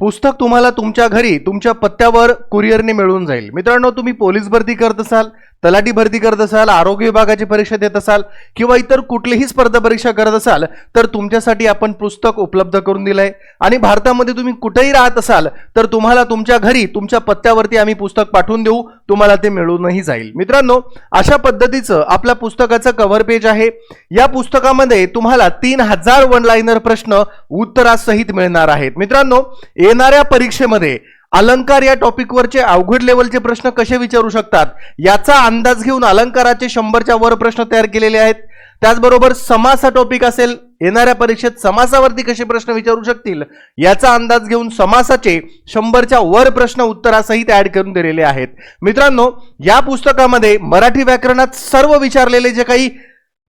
पुस्तक तुम्हाला तुमच्या घरी तुमच्या पत्त्यावर कुरिअरने मिळून जाईल. मित्रांनो तुम्ही पोलीस भरती करत असाल तलाठी भरती करत असाल आरोग्य विभागाची परीक्षा देत असाल किंवा इतर कुठलीही स्पर्धा परीक्षा करत असाल तर तुमच्यासाठी आपण पुस्तक उपलब्ध करून दिलं आहे आणि भारतामध्ये तुम्ही कुठेही राहत असाल तर तुम्हाला तुमच्या घरी तुमच्या पत्त्यावरती आम्ही पुस्तक पाठवून देऊ तुम्हाला ते मिळूनही जाईल. मित्रांनो अशा पद्धतीचं आपल्या पुस्तकाचं कव्हर पेज आहे. या पुस्तकामध्ये तुम्हाला तीन हजार वन लाईनर प्रश्न उत्तरासहित मिळणार आहेत. मित्रांनो येणाऱ्या परीक्षेमध्ये अलंकार या टॉपिकवरचे अवघड लेवलचे प्रश्न कसे विचारू शकतात? याचा अंदाज घेऊन अलंकाराचे शंभरच्या वर प्रश्न तयार केलेले आहेत. त्याचबरोबर समास हा टॉपिक असेल येणाऱ्या परीक्षेत समासावरती कसे प्रश्न विचारू शकतील? याचा अंदाज घेऊन समासाचे शंभरच्या वर प्रश्न उत्तरासहित ऍड करून दिलेले आहेत. मित्रांनो या पुस्तकामध्ये मराठी व्याकरणात सर्व विचारलेले जे काही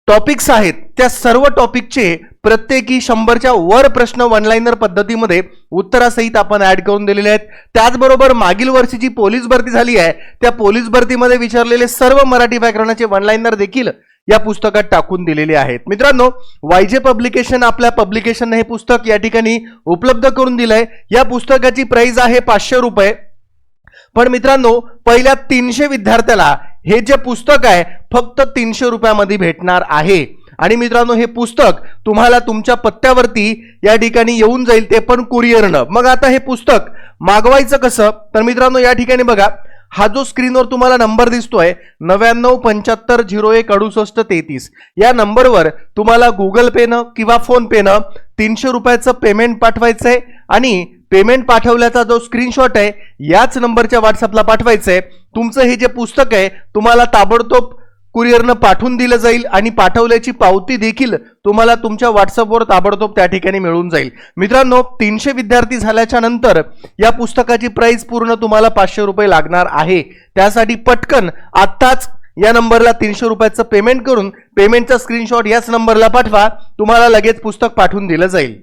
टॉपिक्स आहेत. त्या सर्व टॉपिकचे प्रत्येकी शंभरच्या वर प्रश्न वनलाइनर पद्धतीमध्ये उत्तरासहित आपण ऍड करून दिलेले आहेत. त्याचबरोबर मागील वर्षी जी पोलीस भरती झाली आहे. त्या पोलीस भरतीमध्ये विचारलेले सर्व मराठी व्याकरणाचे वनलाइनर देखील या पुस्तकात टाकून दिलेले आहेत. मित्रांनो वायजे पब्लिकेशन आपल्या पब्लिकेशन हे पुस्तक या ठिकाणी उपलब्ध करून दिलंय. या पुस्तकाची प्राइस आहे पाचशे रुपये. पण मित्रांनो पहिल्या तीनशे विद्यार्थ्याला हे जे पुस्तक आहे फक्त तीनशे रुपयामध्ये भेटणार आहे. आणि मित्रांनो हे पुस्तक तुम्हाला तुमच्या पत्त्यावरती या ठिकाणी येऊन जाईल ते पण कुरिअरनं. मग आता हे पुस्तक मागवायचं कसं? तर मित्रांनो या ठिकाणी बघा हा जो स्क्रीनवर तुम्हाला नंबर दिसतोय नव्याण्णव पंच्याहत्तर झिरो एक अडुसष्ट तेहतीस. या नंबरवर तुम्हाला गुगल पेनं किंवा फोन पेनं तीनशे रुपयाचं पेमेंट पाठवायचं आहे आणि पेमेंट पाठवल्याचा जो स्क्रीनशॉट आहे याच नंबरच्या व्हॉट्सअपला पाठवायचं आहे तुमचं हे जे पुस्तक आहे तुम्हाला ताबडतोब कुरिअरनं पाठवून दिलं जाईल आणि पाठवल्याची पावती देखील तुम्हाला तुमच्या व्हॉट्सअपवर ताबडतोब त्या ठिकाणी मिळून जाईल. मित्रांनो तीनशे विद्यार्थी झाल्याच्यानंतर या पुस्तकाची प्राइस पूर्ण तुम्हाला पाचशे रुपये लागणार आहे. त्यासाठी पटकन आत्ताच या नंबरला तीनशे रुपयाचं पेमेंट करून पेमेंटचा स्क्रीनशॉट याच नंबरला पाठवा. तुम्हाला लगेच पुस्तक पाठवून दिलं जाईल.